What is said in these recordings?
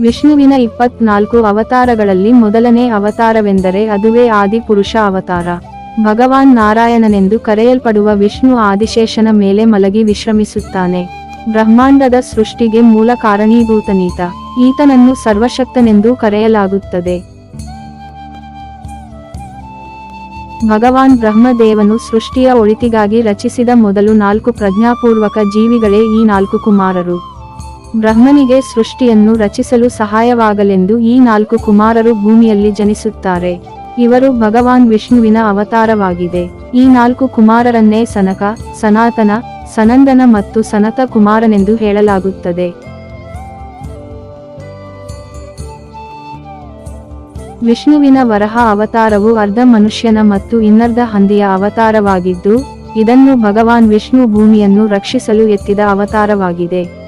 ವಿಷ್ಣುವಿನ ಇಪ್ಪತ್ನಾಲ್ಕು ಅವತಾರಗಳಲ್ಲಿ ಮೊದಲನೇ ಅವತಾರವೆಂದರೆ ಅದುವೇ ಆದಿಪುರುಷ ಅವತಾರ. ಭಗವಾನ್ ನಾರಾಯಣನೆಂದು ಕರೆಯಲ್ಪಡುವ ವಿಷ್ಣು ಆದಿಶೇಷನ ಮೇಲೆ ಮಲಗಿ ವಿಶ್ರಮಿಸುತ್ತಾನೆ. ಬ್ರಹ್ಮಾಂಡದ ಸೃಷ್ಟಿಗೆ ಮೂಲ ಕಾರಣೀಭೂತನೀತ. ಈತನನ್ನು ಸರ್ವಶಕ್ತನೆಂದೂ ಕರೆಯಲಾಗುತ್ತದೆ. ಭಗವಾನ್ ಬ್ರಹ್ಮದೇವನು ಸೃಷ್ಟಿಯ ಒಳಿತಿಗಾಗಿ ರಚಿಸಿದ ಮೊದಲು ನಾಲ್ಕು ಪ್ರಜ್ಞಾಪೂರ್ವಕ ಜೀವಿಗಳೇ ಈ ನಾಲ್ಕು ಕುಮಾರರು. ಬ್ರಹ್ಮನಿಗೆ ಸೃಷ್ಟಿಯನ್ನು ರಚಿಸಲು ಸಹಾಯವಾಗಲೆಂದು ಈ ನಾಲ್ಕು ಕುಮಾರರು ಭೂಮಿಯಲ್ಲಿ ಜನಿಸುತ್ತಾರೆ. ಇವರು ಭಗವಾನ್ ವಿಷ್ಣುವಿನ ಅವತಾರವಾಗಿದೆ. ಈ ನಾಲ್ಕು ಕುಮಾರರನ್ನೇ ಸನಕ, ಸನಾತನ, ಸನಂದನ ಮತ್ತು ಸನತ ಕುಮಾರನೆಂದು ಹೇಳಲಾಗುತ್ತದೆ. ವಿಷ್ಣುವಿನ ವರಹ ಅವತಾರವು ಅರ್ಧ ಮನುಷ್ಯನ ಮತ್ತು ಇನ್ನರ್ಧ ಹಂದಿಯ ಅವತಾರವಾಗಿದ್ದು, ಇದನ್ನು ಭಗವಾನ್ ವಿಷ್ಣು ಭೂಮಿಯನ್ನು ರಕ್ಷಿಸಲು ಎತ್ತಿದ ಅವತಾರವಾಗಿದೆ.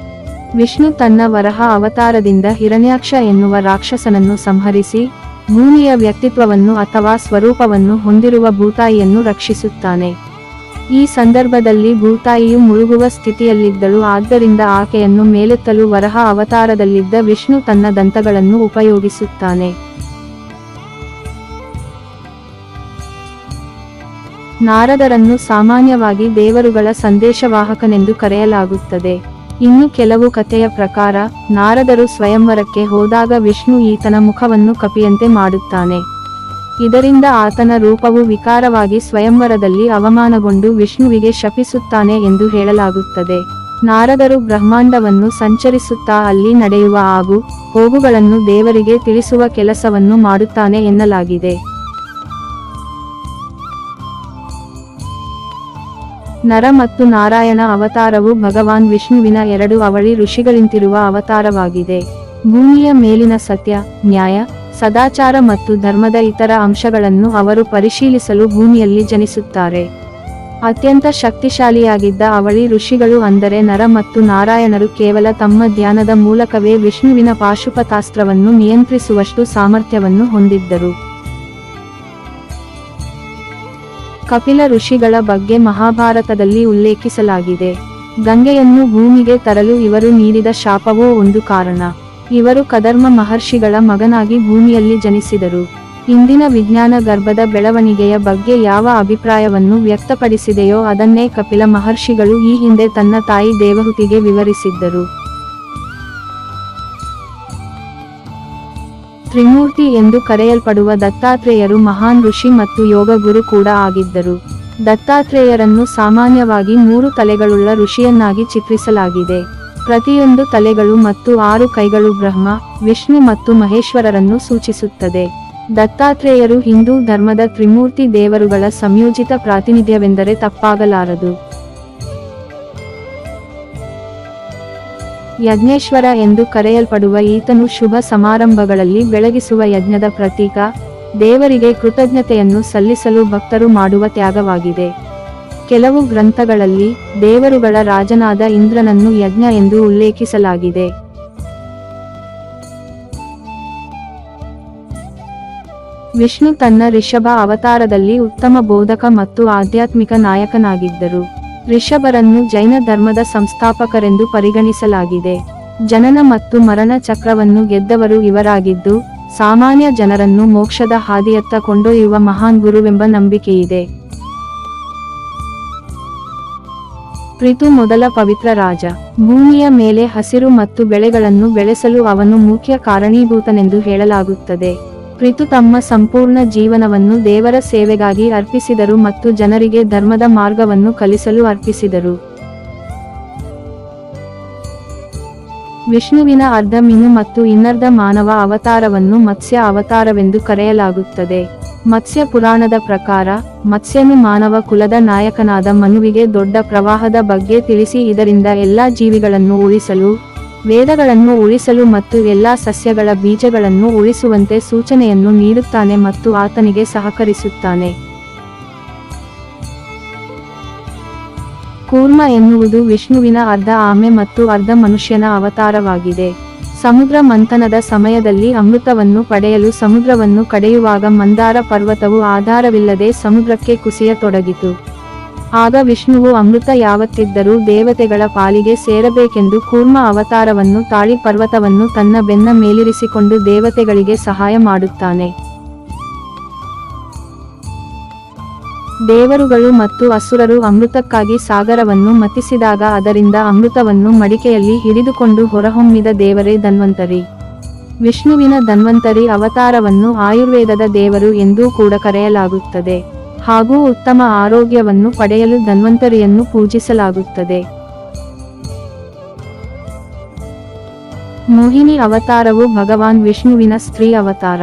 ವಿಷ್ಣು ತನ್ನ ವರಹ ಅವತಾರದಿಂದ ಹಿರಣ್ಯಾಕ್ಷ ಎನ್ನುವ ರಾಕ್ಷಸನನ್ನು ಸಂಹರಿಸಿ ಭೂಮಿಯ ವ್ಯಕ್ತಿತ್ವವನ್ನು ಅಥವಾ ಸ್ವರೂಪವನ್ನು ಹೊಂದಿರುವ ಭೂತಾಯಿಯನ್ನು ರಕ್ಷಿಸುತ್ತಾನೆ. ಈ ಸಂದರ್ಭದಲ್ಲಿ ಭೂತಾಯಿಯು ಮುಳುಗುವ ಸ್ಥಿತಿಯಲ್ಲಿದ್ದಳು, ಆದ್ದರಿಂದ ಆಕೆಯನ್ನು ಮೇಲೆತ್ತಲು ವರಹ ಅವತಾರದಲ್ಲಿದ್ದ ವಿಷ್ಣು ತನ್ನ ದಂತಗಳನ್ನು ಉಪಯೋಗಿಸುತ್ತಾನೆ. ನಾರದರನ್ನು ಸಾಮಾನ್ಯವಾಗಿ ದೇವರುಗಳ ಸಂದೇಶವಾಹಕನೆಂದು ಕರೆಯಲಾಗುತ್ತದೆ. ಇನ್ನು ಕೆಲವು ಕಥೆಯ ಪ್ರಕಾರ, ನಾರದರು ಸ್ವಯಂವರಕ್ಕೆ ಹೋದಾಗ ವಿಷ್ಣು ಈತನ ಮುಖವನ್ನು ಕಪಿಯಂತೆ ಮಾಡುತ್ತಾನೆ. ಇದರಿಂದ ಆತನ ರೂಪವು ವಿಕಾರವಾಗಿ ಸ್ವಯಂವರದಲ್ಲಿ ಅವಮಾನಗೊಂಡು ವಿಷ್ಣುವಿಗೆ ಶಪಿಸುತ್ತಾನೆ ಎಂದು ಹೇಳಲಾಗುತ್ತದೆ. ನಾರದರು ಬ್ರಹ್ಮಾಂಡವನ್ನು ಸಂಚರಿಸುತ್ತಾ ಅಲ್ಲಿ ನಡೆಯುವ ಹಾಗೂ ಹೋಗುಗಳನ್ನು ದೇವರಿಗೆ ತಿಳಿಸುವ ಕೆಲಸವನ್ನು ಮಾಡುತ್ತಾನೆ ಎನ್ನಲಾಗಿದೆ. ನರ ಮತ್ತು ನಾರಾಯಣ ಅವತಾರವು ಭಗವಾನ್ ವಿಷ್ಣುವಿನ ಎರಡು ಅವಳಿ ಋಷಿಗಳಿಂತಿರುವ ಅವತಾರವಾಗಿದೆ. ಭೂಮಿಯ ಮೇಲಿನ ಸತ್ಯ, ನ್ಯಾಯ, ಸದಾಚಾರ ಮತ್ತು ಧರ್ಮದ ಇತರ ಅಂಶಗಳನ್ನು ಅವರು ಪರಿಶೀಲಿಸಲು ಭೂಮಿಯಲ್ಲಿ ಜನಿಸುತ್ತಾರೆ. ಅತ್ಯಂತ ಶಕ್ತಿಶಾಲಿಯಾಗಿದ್ದ ಅವಳಿ ಋಷಿಗಳು ಅಂದರೆ ನರ ಮತ್ತು ನಾರಾಯಣರು ಕೇವಲ ತಮ್ಮ ಧ್ಯಾನದ ಮೂಲಕವೇ ವಿಷ್ಣುವಿನ ಪಾಶುಪತಾಸ್ತ್ರವನ್ನು ನಿಯಂತ್ರಿಸುವಷ್ಟು ಸಾಮರ್ಥ್ಯವನ್ನು ಹೊಂದಿದ್ದರು. ಕಪಿಲ ಋಷಿಗಳ ಬಗ್ಗೆ ಮಹಾಭಾರತದಲ್ಲಿ ಉಲ್ಲೇಖಿಸಲಾಗಿದೆ. ಗಂಗೆಯನ್ನು ಭೂಮಿಗೆ ತರಲು ಇವರು ನೀಡಿದ ಶಾಪವೋ ಒಂದು ಕಾರಣ. ಇವರು ಕದರ್ಮ ಮಹರ್ಷಿಗಳ ಮಗನಾಗಿ ಭೂಮಿಯಲ್ಲಿ ಜನಿಸಿದರು. ಇಂದಿನ ವಿಜ್ಞಾನ ಗರ್ಭದ ಬೆಳವಣಿಗೆಯ ಬಗ್ಗೆ ಯಾವ ಅಭಿಪ್ರಾಯವನ್ನು ವ್ಯಕ್ತಪಡಿಸಿದೆಯೋ ಅದನ್ನೇ ಕಪಿಲ ಮಹರ್ಷಿಗಳು ಈ ಹಿಂದೆ ತನ್ನ ತಾಯಿ ದೇವಹುತಿಗೆ ವಿವರಿಸಿದ್ದರು. ತ್ರಿಮೂರ್ತಿ ಎಂದು ಕರೆಯಲ್ಪಡುವ ದತ್ತಾತ್ರೇಯರು ಮಹಾನ್ ಋಷಿ ಮತ್ತು ಯೋಗ ಗುರು ಕೂಡ ಆಗಿದ್ದರು. ದತ್ತಾತ್ರೇಯರನ್ನು ಸಾಮಾನ್ಯವಾಗಿ ಮೂರು ತಲೆಗಳುಳ್ಳ ಋಷಿಯನ್ನಾಗಿ ಚಿತ್ರಿಸಲಾಗಿದೆ. ಪ್ರತಿಯೊಂದು ತಲೆಗಳು ಮತ್ತು ಆರು ಕೈಗಳು ಬ್ರಹ್ಮ, ವಿಷ್ಣು ಮತ್ತು ಮಹೇಶ್ವರರನ್ನು ಸೂಚಿಸುತ್ತದೆ. ದತ್ತಾತ್ರೇಯರು ಹಿಂದೂ ಧರ್ಮದ ತ್ರಿಮೂರ್ತಿ ದೇವರುಗಳ ಸಂಯೋಜಿತ ಪ್ರಾತಿನಿಧ್ಯವೆಂದರೆ ತಪ್ಪಾಗಲಾರದು. ಯಜ್ಞೇಶ್ವರ ಎಂದು ಕರೆಯಲ್ಪಡುವ ಈತನು ಶುಭ ಸಮಾರಂಭಗಳಲ್ಲಿ ಬೆಳಗಿಸುವ ಯಜ್ಞದ ಪ್ರತೀಕ, ದೇವರಿಗೆ ಕೃತಜ್ಞತೆಯನ್ನು ಸಲ್ಲಿಸಲು ಭಕ್ತರು ಮಾಡುವ ತ್ಯಾಗವಾಗಿದೆ. ಕೆಲವು ಗ್ರಂಥಗಳಲ್ಲಿ ದೇವರುಗಳ ರಾಜನಾದ ಇಂದ್ರನನ್ನು ಯಜ್ಞ ಎಂದು ಉಲ್ಲೇಖಿಸಲಾಗಿದೆ. ವಿಷ್ಣು ತನ್ನ ರಿಷಭ ಅವತಾರದಲ್ಲಿ ಉತ್ತಮ ಬೋಧಕ ಮತ್ತು ಆಧ್ಯಾತ್ಮಿಕ ನಾಯಕನಾಗಿದ್ದರು. ರಿಷಭರನ್ನು ಜೈನ ಧರ್ಮದ ಸಂಸ್ಥಾಪಕರೆಂದು ಪರಿಗಣಿಸಲಾಗಿದೆ. ಜನನ ಮತ್ತು ಮರಣ ಚಕ್ರವನ್ನು ಗೆದ್ದವರು ಇವರಾಗಿದ್ದು, ಸಾಮಾನ್ಯ ಜನರನ್ನು ಮೋಕ್ಷದ ಹಾದಿಯತ್ತ ಕೊಂಡೊಯ್ಯುವ ಮಹಾನ್ ಗುರುವೆಂಬ ನಂಬಿಕೆಯಿದೆ. ಪ್ರಿತು ಮೊದಲ ಪವಿತ್ರ ರಾಜ. ಭೂಮಿಯ ಮೇಲೆ ಹಸಿರು ಮತ್ತು ಬೆಳೆಗಳನ್ನು ಬೆಳೆಸಲು ಅವನು ಮುಖ್ಯ ಕಾರಣೀಭೂತನೆಂದು ಹೇಳಲಾಗುತ್ತದೆ. ಪ್ರಿತು ತಮ್ಮ ಸಂಪೂರ್ಣ ಜೀವನವನ್ನು ದೇವರ ಸೇವೆಗಾಗಿ ಅರ್ಪಿಸಿದರು ಮತ್ತು ಜನರಿಗೆ ಧರ್ಮದ ಮಾರ್ಗವನ್ನು ಕಲಿಸಲು ಅರ್ಪಿಸಿದರು. ವಿಷ್ಣುವಿನ ಅರ್ಧ ಮೀನು ಮತ್ತು ಇನ್ನರ್ಧ ಮಾನವ ಅವತಾರವನ್ನು ಮತ್ಸ್ಯ ಅವತಾರವೆಂದು ಕರೆಯಲಾಗುತ್ತದೆ. ಮತ್ಸ್ಯ ಪುರಾಣದ ಪ್ರಕಾರ, ಮತ್ಸ್ಯನು ಮಾನವ ಕುಲದ ನಾಯಕನಾದ ಮನುವಿಗೆ ದೊಡ್ಡ ಪ್ರವಾಹದ ಬಗ್ಗೆ ತಿಳಿಸಿ ಇದರಿಂದ ಎಲ್ಲಾ ಜೀವಿಗಳನ್ನು ಉಳಿಸಲು ವೇದಗಳನ್ನು ಉಳಿಸಲು ಮತ್ತು ಎಲ್ಲಾ ಸಸ್ಯಗಳ ಬೀಜಗಳನ್ನು ಉಳಿಸುವಂತೆ ಸೂಚನೆಯನ್ನು ನೀಡುತ್ತಾನೆ ಮತ್ತು ಆತನಿಗೆ ಸಹಕರಿಸುತ್ತಾನೆ. ಕೂರ್ಮ ಎನ್ನುವುದು ವಿಷ್ಣುವಿನ ಅರ್ಧ ಆಮೆ ಮತ್ತು ಅರ್ಧ ಮನುಷ್ಯನ ಅವತಾರವಾಗಿದೆ. ಸಮುದ್ರ ಮಂಥನದ ಸಮಯದಲ್ಲಿ ಅಮೃತವನ್ನು ಪಡೆಯಲು ಸಮುದ್ರವನ್ನು ಕಡೆಯುವಾಗ ಮಂದಾರ ಪರ್ವತವು ಆಧಾರವಿಲ್ಲದೆ ಸಮುದ್ರಕ್ಕೆ ಕುಸಿಯತೊಡಗಿತು. ಆಗ ವಿಷ್ಣುವು ಅಮೃತ ಯಾವತ್ತಿದ್ದರೂ ದೇವತೆಗಳ ಪಾಲಿಗೆ ಸೇರಬೇಕೆಂದು ಕೂರ್ಮ ಅವತಾರವನ್ನು ತಾಳಿ ಪರ್ವತವನ್ನು ತನ್ನ ಬೆನ್ನ ಮೇಲಿರಿಸಿಕೊಂಡು ದೇವತೆಗಳಿಗೆ ಸಹಾಯ ಮಾಡುತ್ತಾನೆ. ದೇವರುಗಳು ಮತ್ತು ಅಸುರರು ಅಮೃತಕ್ಕಾಗಿ ಸಾಗರವನ್ನು ಮತಿಸಿದಾಗ ಅದರಿಂದ ಅಮೃತವನ್ನು ಮಡಿಕೆಯಲ್ಲಿ ಹಿಡಿದುಕೊಂಡು ಹೊರಹೊಮ್ಮಿದ ದೇವರೇ ಧನ್ವಂತರಿ. ವಿಷ್ಣುವಿನ ಧನ್ವಂತರಿ ಅವತಾರವನ್ನು ಆಯುರ್ವೇದದ ದೇವರು ಎಂದೂ ಕೂಡ ಕರೆಯಲಾಗುತ್ತದೆ. ಹಾಗೂ ಉತ್ತಮ ಆರೋಗ್ಯವನ್ನು ಪಡೆಯಲು ಧನ್ವಂತರಿಯನ್ನು ಪೂಜಿಸಲಾಗುತ್ತದೆ. ಮೋಹಿನಿ ಅವತಾರವು ಭಗವಾನ್ ವಿಷ್ಣುವಿನ ಸ್ತ್ರೀ ಅವತಾರ.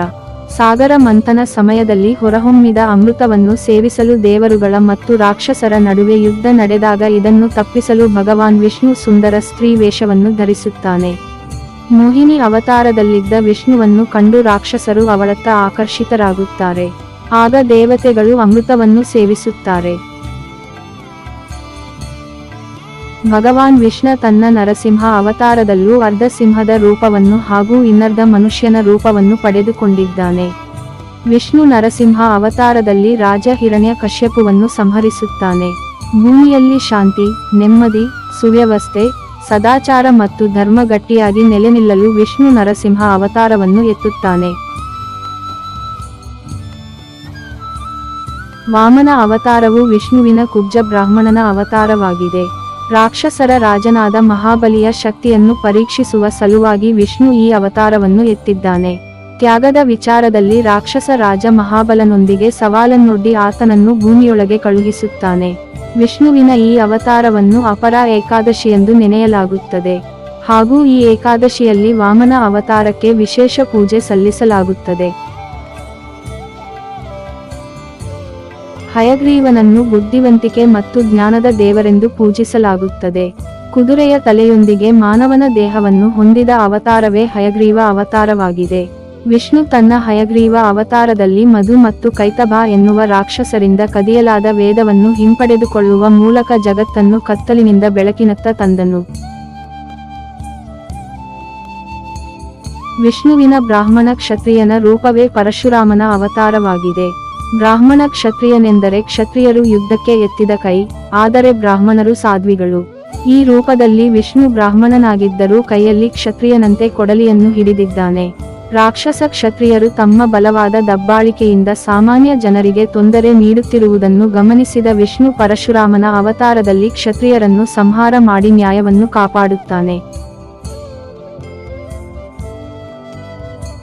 ಸಾಗರ ಮಂಥನ ಸಮಯದಲ್ಲಿ ಹೊರಹೊಮ್ಮಿದ ಅಮೃತವನ್ನು ಸೇವಿಸಲು ದೇವರುಗಳ ಮತ್ತು ರಾಕ್ಷಸರ ನಡುವೆ ಯುದ್ಧ ನಡೆದಾಗ ಇದನ್ನು ತಪ್ಪಿಸಲು ಭಗವಾನ್ ವಿಷ್ಣು ಸುಂದರ ಸ್ತ್ರೀ ವೇಷವನ್ನು ಧರಿಸುತ್ತಾನೆ. ಮೋಹಿನಿ ಅವತಾರದಲ್ಲಿದ್ದ ವಿಷ್ಣುವನ್ನು ಕಂಡು ರಾಕ್ಷಸರು ಅವಳತ್ತ ಆಕರ್ಷಿತರಾಗುತ್ತಾರೆ. ಆಗ ದೇವತೆಗಳು ಅಮೃತವನ್ನು ಸೇವಿಸುತ್ತಾರೆ. ಭಗವಾನ್ ವಿಷ್ಣು ತನ್ನ ನರಸಿಂಹ ಅವತಾರದಲ್ಲೂ ಅರ್ಧ ಸಿಂಹದ ರೂಪವನ್ನು ಹಾಗೂ ಇನ್ನರ್ಧ ಮನುಷ್ಯನ ರೂಪವನ್ನು ಪಡೆದುಕೊಂಡಿದ್ದಾನೆ. ವಿಷ್ಣು ನರಸಿಂಹ ಅವತಾರದಲ್ಲಿ ರಾಜ ಹಿರಣ್ಯ ಕಶ್ಯಪುವನ್ನು ಸಂಹರಿಸುತ್ತಾನೆ. ಭೂಮಿಯಲ್ಲಿ ಶಾಂತಿ, ನೆಮ್ಮದಿ, ಸುವ್ಯವಸ್ಥೆ, ಸದಾಚಾರ ಮತ್ತು ಧರ್ಮ ಗಟ್ಟಿಯಾಗಿ ನೆಲೆ ನಿಲ್ಲಲು ವಿಷ್ಣು ನರಸಿಂಹ ಅವತಾರವನ್ನು ಎತ್ತುತ್ತಾನೆ. ವಾಮನ ಅವತಾರವು ವಿಷ್ಣುವಿನ ಕುಬ್ಜ ಬ್ರಾಹ್ಮಣನ ಅವತಾರವಾಗಿದೆ. ರಾಕ್ಷಸರ ರಾಜನಾದ ಮಹಾಬಲಿಯ ಶಕ್ತಿಯನ್ನು ಪರೀಕ್ಷಿಸುವ ಸಲುವಾಗಿ ವಿಷ್ಣು ಈ ಅವತಾರವನ್ನು ಎತ್ತಿದ್ದಾನೆ. ತ್ಯಾಗದ ವಿಚಾರದಲ್ಲಿ ರಾಕ್ಷಸ ರಾಜ ಮಹಾಬಲನೊಂದಿಗೆ ಸವಾಲನ್ನೊಡ್ಡಿ ಆತನನ್ನು ಭೂಮಿಯೊಳಗೆ ಕಳುಹಿಸುತ್ತಾನೆ. ವಿಷ್ಣುವಿನ ಈ ಅವತಾರವನ್ನು ಅಪರ ಏಕಾದಶಿಯೆಂದು ನೆನೆಯಲಾಗುತ್ತದೆ. ಹಾಗೂ ಈ ಏಕಾದಶಿಯಲ್ಲಿ ವಾಮನ ಅವತಾರಕ್ಕೆ ವಿಶೇಷ ಪೂಜೆ ಸಲ್ಲಿಸಲಾಗುತ್ತದೆ. ಹಯಗ್ರೀವನನ್ನು ಬುದ್ಧಿವಂತಿಕೆ ಮತ್ತು ಜ್ಞಾನದ ದೇವರೆಂದು ಪೂಜಿಸಲಾಗುತ್ತದೆ. ಕುದುರೆಯ ತಲೆಯೊಂದಿಗೆ ಮಾನವನ ದೇಹವನ್ನು ಹೊಂದಿದ ಅವತಾರವೇ ಹಯಗ್ರೀವ ಅವತಾರವಾಗಿದೆ. ವಿಷ್ಣು ತನ್ನ ಹಯಗ್ರೀವ ಅವತಾರದಲ್ಲಿ ಮಧು ಮತ್ತು ಕೈತಭ ಎನ್ನುವ ರಾಕ್ಷಸರಿಂದ ಕದಿಯಲಾದ ವೇದವನ್ನು ಹಿಂಪಡೆದುಕೊಳ್ಳುವ ಮೂಲಕ ಜಗತ್ತನ್ನು ಕತ್ತಲಿನಿಂದ ಬೆಳಕಿನತ್ತ ತಂದನು. ವಿಷ್ಣುವಿನ ಬ್ರಾಹ್ಮಣ ಕ್ಷತ್ರಿಯನ ರೂಪವೇ ಪರಶುರಾಮನ ಅವತಾರವಾಗಿದೆ. ಬ್ರಾಹ್ಮಣ ಕ್ಷತ್ರಿಯನೆಂದರೆ ಕ್ಷತ್ರಿಯರು ಯುದ್ಧಕ್ಕೆ ಎತ್ತಿದ ಕೈ, ಆದರೆ ಬ್ರಾಹ್ಮಣರು ಸಾಧ್ವಿಗಳು. ಈ ರೂಪದಲ್ಲಿ ವಿಷ್ಣು ಬ್ರಾಹ್ಮಣನಾಗಿದ್ದರೂ ಕೈಯಲ್ಲಿ ಕ್ಷತ್ರಿಯನಂತೆ ಕೊಡಲಿಯನ್ನು ಹಿಡಿದಿದ್ದಾನೆ. ರಾಕ್ಷಸ ಕ್ಷತ್ರಿಯರು ತಮ್ಮ ಬಲವಾದ ದಬ್ಬಾಳಿಕೆಯಿಂದ ಸಾಮಾನ್ಯ ಜನರಿಗೆ ತೊಂದರೆ ನೀಡುತ್ತಿರುವುದನ್ನು ಗಮನಿಸಿದ ವಿಷ್ಣು ಪರಶುರಾಮನ ಅವತಾರದಲ್ಲಿ ಕ್ಷತ್ರಿಯರನ್ನು ಸಂಹಾರ ಮಾಡಿ ನ್ಯಾಯವನ್ನು ಕಾಪಾಡುತ್ತಾನೆ.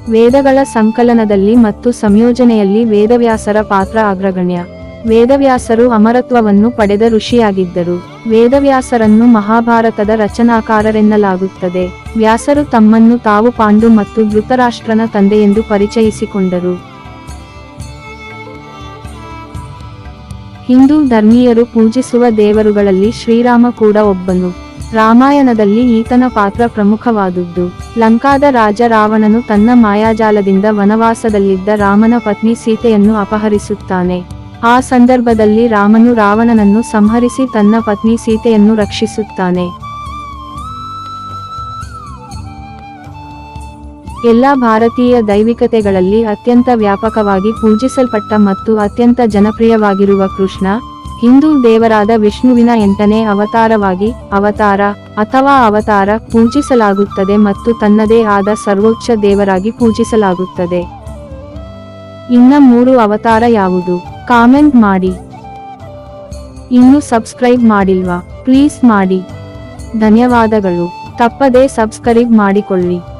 ವೇದಗಳ ಸಂಕಲನದಲ್ಲಿ ಮತ್ತು ಸಂಯೋಜನೆಯಲ್ಲಿ ವೇದವ್ಯಾಸರ ಪಾತ್ರ ಅಗ್ರಗಣ್ಯ. ವೇದವ್ಯಾಸರು ಅಮರತ್ವವನ್ನು ಪಡೆದ ಋಷಿಯಾಗಿದ್ದರು. ವೇದವ್ಯಾಸರನ್ನು ಮಹಾಭಾರತದ ರಚನಾಕಾರರೆನ್ನಲಾಗುತ್ತದೆ. ವ್ಯಾಸರು ತಮ್ಮನ್ನು ತಾವು ಪಾಂಡು ಮತ್ತು ಧೃತರಾಷ್ಟ್ರನ ತಂದೆಯೆಂದು ಪರಿಚಯಿಸಿಕೊಂಡರು. ಹಿಂದೂ ಧರ್ಮೀಯರು ಪೂಜಿಸುವ ದೇವರುಗಳಲ್ಲಿ ಶ್ರೀರಾಮ ಕೂಡ ಒಬ್ಬನು. ರಾಮಾಯಣದಲ್ಲಿ ಈತನ ಪಾತ್ರ ಪ್ರಮುಖವಾದುದ್ದು. ಲಂಕಾದ ರಾಜ ರಾವಣನು ತನ್ನ ಮಾಯಾಜಾಲದಿಂದ ವನವಾಸದಲ್ಲಿದ್ದ ರಾಮನ ಪತ್ನಿ ಸೀತೆಯನ್ನು ಅಪಹರಿಸುತ್ತಾನೆ. ಆ ಸಂದರ್ಭದಲ್ಲಿ ರಾಮನು ರಾವಣನನ್ನು ಸಂಹರಿಸಿ ತನ್ನ ಪತ್ನಿ ಸೀತೆಯನ್ನು ರಕ್ಷಿಸುತ್ತಾನೆ. ಎಲ್ಲ ಭಾರತೀಯ ದೈವಿಕತೆಗಳಲ್ಲಿ ಅತ್ಯಂತ ವ್ಯಾಪಕವಾಗಿ ಪೂಜಿಸಲ್ಪಟ್ಟ ಮತ್ತು ಅತ್ಯಂತ ಜನಪ್ರಿಯವಾಗಿರುವ ಕೃಷ್ಣ ಹಿಂದೂ ದೇವರಾದ ವಿಷ್ಣುವಿನ ಎಂಟನೇ ಅವತಾರವಾಗಿ ಅವತಾರ ಅಥವಾ ಅವತಾರ ಪೂಜಿಸಲಾಗುತ್ತದೆ ಮತ್ತು ತನ್ನದೇ ಆದ ಸರ್ವೋಚ್ಚ ದೇವರಾಗಿ ಪೂಜಿಸಲಾಗುತ್ತದೆ. ಇನ್ನ ಮೂರು ಅವತಾರ ಯಾವುದು? ಕಾಮೆಂಟ್ ಮಾಡಿ. ಇನ್ನು ಸಬ್ಸ್ಕ್ರೈಬ್ ಮಾಡಿಲ್ವಾ? ಪ್ಲೀಸ್ ಮಾಡಿ. ಧನ್ಯವಾದಗಳು. ತಪ್ಪದೇ ಸಬ್ಸ್ಕ್ರೈಬ್ ಮಾಡಿಕೊಳ್ಳಿ.